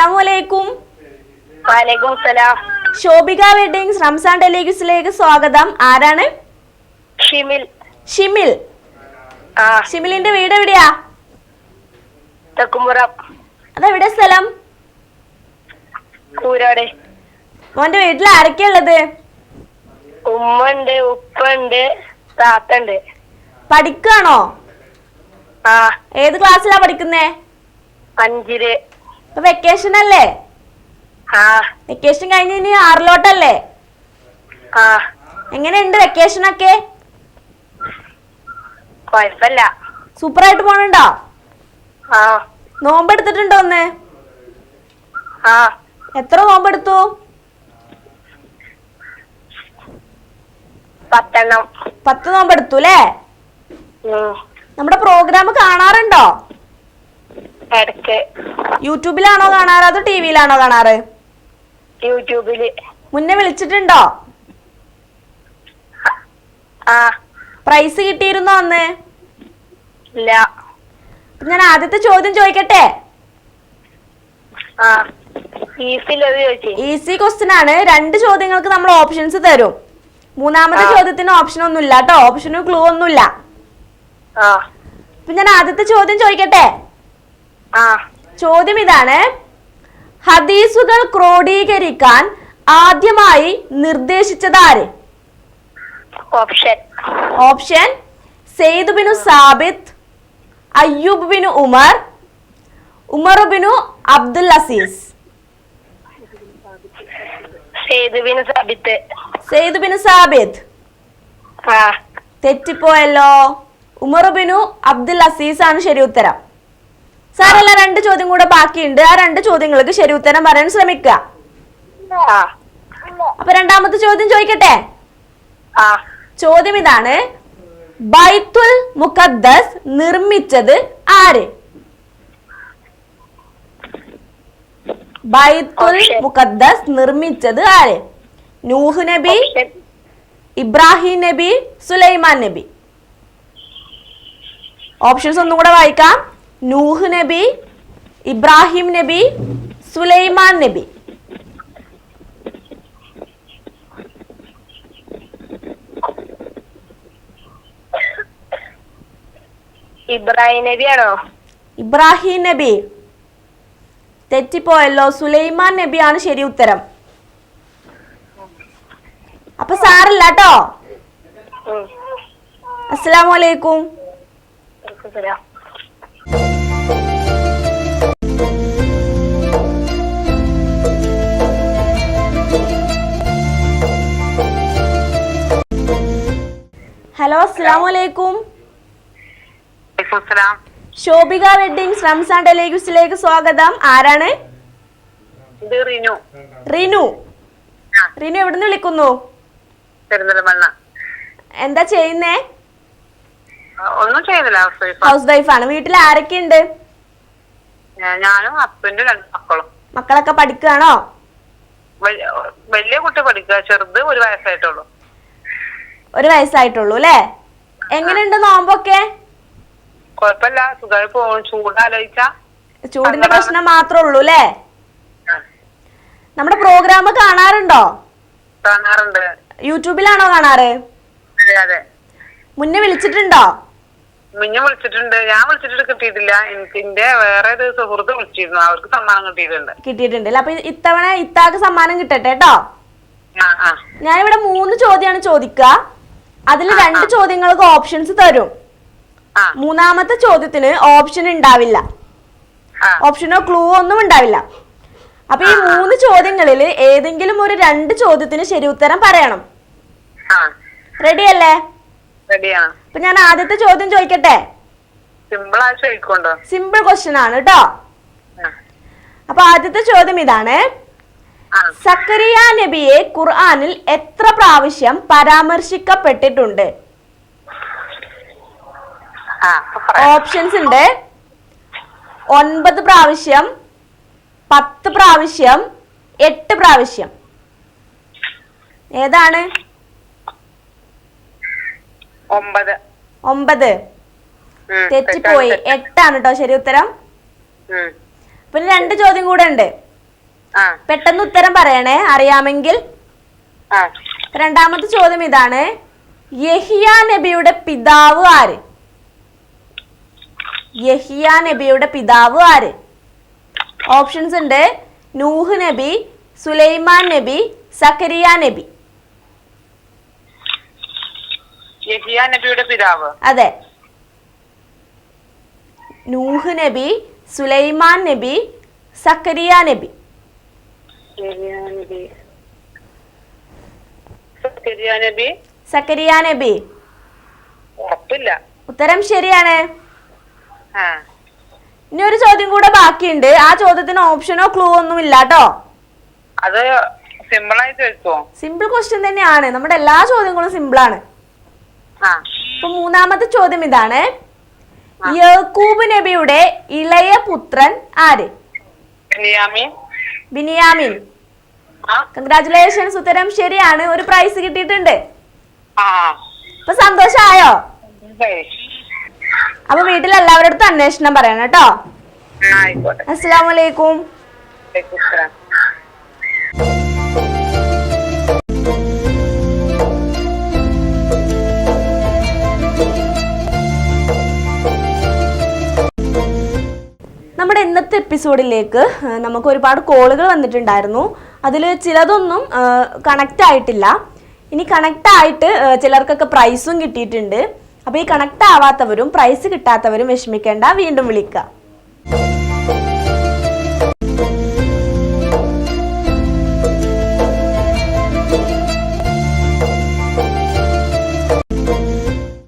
അസ്സലാമു അലൈക്കും സലാം ശോഭിക വെഡിങ്സ് റംസാൻ ഡെലിഗസിലേക്ക് സ്വാഗതം. ആരാണ്? ഷിമിൽ. ഷിമിൽ. ഷിമിലിന്റെ വീട് എവിടെയാ? തെക്കുമുറം അതെവിടെ സ്ഥലം? കൂരാട് മോന്റെ വീട്ടിൽ ആരൊക്കെയാ ഉള്ളത്? ഉമ്മ ഉണ്ട് ഉപ്പ ഉണ്ട് താത്ത ഉണ്ട് പഠിക്കാണോ ആ. ഏത് ക്ലാസ്സിലാ പഠിക്കുന്നേ? അഞ്ചിൽ. ഇപ്പൊ വെക്കേഷൻ അല്ലേ? വെക്കേഷൻ കഴിഞ്ഞ് ഇനി ആറിലോട്ടല്ലേ? എങ്ങനെയുണ്ട് വെക്കേഷൻ ഒക്കെ? സൂപ്പർ ആയിട്ട് പോണുണ്ടോ? നോമ്പ് എടുത്തിട്ടുണ്ടോ ഒന്ന് എത്ര നോമ്പെടുത്തു? പത്തെണ്ണം. പത്ത് നോമ്പ് എടുത്തു അല്ലേ. നമ്മുടെ പ്രോഗ്രാം കാണാറുണ്ടോ? യൂട്യൂബിലാണോ കാണാറ്? അതോ ടി വിയിലാണോ കാണാറ്? യൂട്യൂബിൽ. മുന്നേ വിളിച്ചിട്ടുണ്ടോ? ആ. പ്രൈസ് കിട്ടിയിരുന്നോ അന്ന്? ഇല്ല. ഞാൻ ആദ്യത്തെ ചോദ്യം ചോദിക്കട്ടെ? ആ. ചോദിച്ചേ. ഈസി ക്വസ്റ്റ്യൻ ആണ് രണ്ട് ചോദ്യങ്ങൾക്ക് നമ്മൾ ഓപ്ഷൻസ് തരും. മൂന്നാമത്തെ ചോദ്യത്തിന് ഓപ്ഷൻ ഒന്നുമില്ല കേട്ടോ. ഓപ്ഷനും ക്ലൂ ഒന്നുമില്ല. ആ. അപ്പൊ ഞാൻ ആദ്യത്തെ ചോദ്യം ചോദിക്കട്ടെ? ആ. ചോദ്യം ഇതാണ്. ഹദീസുകൾ ക്രോഡീകരിക്കാൻ ആദ്യമായി നിർദ്ദേശിച്ചതാര് option. Option Zaid bin Thabit Ayyub bin Umar Umar bin Abdul Aziz. Zaid bin Thabit. തെറ്റിപ്പോയല്ലോ. Umar Binu Abdul Aziz ആണ് ശരി ഉത്തരം. സാറല്ല രണ്ട് ചോദ്യം കൂടെ ബാക്കിയുണ്ട്. ആ രണ്ട് ചോദ്യങ്ങൾക്ക് ശരി ഉത്തരം പറയാൻ ശ്രമിക്കുക. അപ്പൊ രണ്ടാമത്തെ ചോദ്യം ചോദിക്കട്ടെ? ചോദ്യം ഇതാണ്. ബൈത്തുൽ മുഖദ്ദസ് നിർമ്മിച്ചത് ആര്? ബൈത്തുൽ മുഖദ്ദസ് നിർമ്മിച്ചത് ആര്? നൂഹ് നബി ഇബ്രാഹിം നബി സുലൈമാൻ നബി. ഓപ്ഷൻസ് ഒന്നും കൂടെ വായിക്കാം. നൂഹ് നബി ഇബ്രാഹിം നബി സുലൈമാൻ നബി. ഇബ്രാഹിം നബിയാണോ? ഇബ്രാഹിം നബി. തെറ്റിപ്പോയല്ലോ സുലൈമാൻ നബിയാണ് ശരി ഉത്തരം. അപ്പൊ സാറില്ല കേട്ടോ ഉം. ഹലോ അലൈക്കും വലൈക്കും. ശോഭിക വെഡിങ്സ് റംസാൻ ഡെലിഗസിലേക്ക് സ്വാഗതം. ആരാണ്? റിനു. റിനു. റിനു എവിടുന്ന് വിളിക്കുന്നു? പെരിന്തൽമണ്ണ. എന്താ ചെയ്യുന്നേ? ഒന്നും ചെയ്യുന്നില്ല ഹൗസ് വൈഫ്. ആണ് വൈഫാണ്. വീട്ടിൽ ആരൊക്കെയുണ്ട്? ഞാനും ഹസ്ബൻഡും രണ്ട് മക്കളും. മക്കളൊക്കെ പഠിക്കുകയാണോ വലിയ കുട്ടി പഠിക്കുക ചെറുത് ഒരു വയസ്സായിട്ടുള്ളൂ. ഒരു വയസ്സായിട്ടുള്ളൂ അല്ലേ? എങ്ങനെയുണ്ട് നോമ്പൊക്കെ? കുഴപ്പമില്ല സുഖമായി പോകും ചൂടാലോചിച്ച. ചൂടിന്റെ പ്രശ്നം മാത്രമേ ഉള്ളൂ അല്ലേ? നമ്മുടെ പ്രോഗ്രാം കാണാറുണ്ടോ? കാണാറുണ്ട്. യൂട്യൂബിലാണോ കാണാറ്? മുന്നേ വിളിച്ചിട്ടുണ്ടോ? മുന്നേ വിളിച്ചിട്ടുണ്ട്. ഞാൻ വിളിച്ചിട്ട് കിട്ടിയിട്ടില്ല. എനിക്ക് എന്റെ വേറെ ഒരു സുഹൃത്ത് വിളിച്ചിരുന്നു. അവർക്ക് സമ്മാനം കിട്ടിയിട്ടുണ്ട്. കിട്ടിയിട്ടുണ്ട് അപ്പൊ ഇത്തവണ ഇത്താക്ക് സമ്മാനം കിട്ടട്ടെ കേട്ടോ? ഞാനിവിടെ മൂന്ന് ചോദ്യമാണ് ചോദിക്കുക. അതിൽ രണ്ട് ചോദ്യങ്ങൾക്ക് ഓപ്ഷൻസ് തരും. മൂന്നാമത്തെ ചോദ്യത്തിന് ഓപ്ഷൻ ഉണ്ടാവില്ല. ഓപ്ഷനോ ക്ലൂ ഒന്നും ഉണ്ടാവില്ല. അപ്പൊ ഈ മൂന്ന് ചോദ്യങ്ങളിൽ ഏതെങ്കിലും ഒരു രണ്ട് ചോദ്യത്തിന് ശരി ഉത്തരം പറയണം. റെഡി അല്ലേ? അപ്പൊ ഞാൻ ആദ്യത്തെ ചോദ്യം ചോദിക്കട്ടെ? സിമ്പിൾ ക്വസ്റ്റ്യൻ ആണ് കേട്ടോ അപ്പൊ ആദ്യത്തെ ചോദ്യം ഇതാണ്. ആ. സക്കറിയ നബിയെ ഖുർആനിൽ എത്ര പ്രാവശ്യം പരാമർശിക്കപ്പെട്ടിട്ടുണ്ട്? ഓപ്ഷൻസ് ഉണ്ട്. ഒൻപത് പ്രാവശ്യം പത്ത് പ്രാവശ്യം എട്ട് പ്രാവശ്യം. ഏതാണ്? ഒമ്പത്. ഒമ്പത്. തെറ്റിപ്പോയി. എട്ടാണ് കേട്ടോ ശരി ഉത്തരം. പിന്നെ രണ്ട് ചോദ്യം കൂടെ ഉണ്ട്. പെട്ടെന്ന് ഉത്തരം പറയണേ അറിയാമെങ്കിൽ. രണ്ടാമത്തെ ചോദ്യം ഇതാണ്. യഹിയ നബിയുടെ പിതാവ് ആര്? യഹിയ നബിയുടെ പിതാവ് ആര്? ഓപ്ഷൻസ് ഉണ്ട്. നൂഹ് നബി സുലൈമാൻ നബി സക്കരിയ നബി. യഹിയ നബിയുടെ പിതാവ്. അതെ. നൂഹ് നബി സുലൈമാൻ നബി സക്കരിയ നബി. സക്കരിയ നബി ഉറപ്പില്ല. ഉത്തരം ശരിയാണ്. ഇനി ഒരു ചോദ്യം കൂടെ ബാക്കിയുണ്ട്. ആ ചോദ്യത്തിന് ഓപ്ഷനോ ക്ലൂ ഒന്നും ഇല്ല കേട്ടോ അത് സിമ്പിളായി ചോദിച്ചോ സിമ്പിൾ ക്വസ്റ്റ്യൻ തന്നെയാണ്. നമ്മുടെ എല്ലാ ചോദ്യങ്ങളും സിമ്പിൾ ആണ്. അപ്പൊ മൂന്നാമത്തെ ചോദ്യം ഇതാണ്. യക്കൂബ് നബിയുടെ ഇളയ പുത്രൻ ആര്? ബിനിയാമിൻ. ബിനിയാമിൻ. ആ കൺഗ്രാറ്റുലേഷൻസ് ഉത്തരം ശരിയാണ്. ഒരു പ്രൈസ് കിട്ടിയിട്ടുണ്ട്. അപ്പൊ സന്തോഷമായോ ശരി. അപ്പൊ വീട്ടിൽ എല്ലാവരുടെ അടുത്തും അന്വേഷണം പറയണം കേട്ടോ. അസ്സലാമലൈക്കും നമ്മുടെ ഇന്നത്തെ എപ്പിസോഡിലേക്ക് നമുക്ക് ഒരുപാട് കോളുകൾ വന്നിട്ടുണ്ടായിരുന്നു. അതിൽ ചിലതൊന്നും കണക്റ്റ് ആയിട്ടില്ല. ഇനി കണക്റ്റ് ആയിട്ട് ചിലർക്കൊക്കെ പ്രൈസും കിട്ടിയിട്ടുണ്ട്. അപ്പോൾ ഈ കണക്റ്റ് ആവാത്തവരും പ്രൈസ് കിട്ടാത്തവരും വിഷമിക്കേണ്ട. വീണ്ടും വിളിക്കുക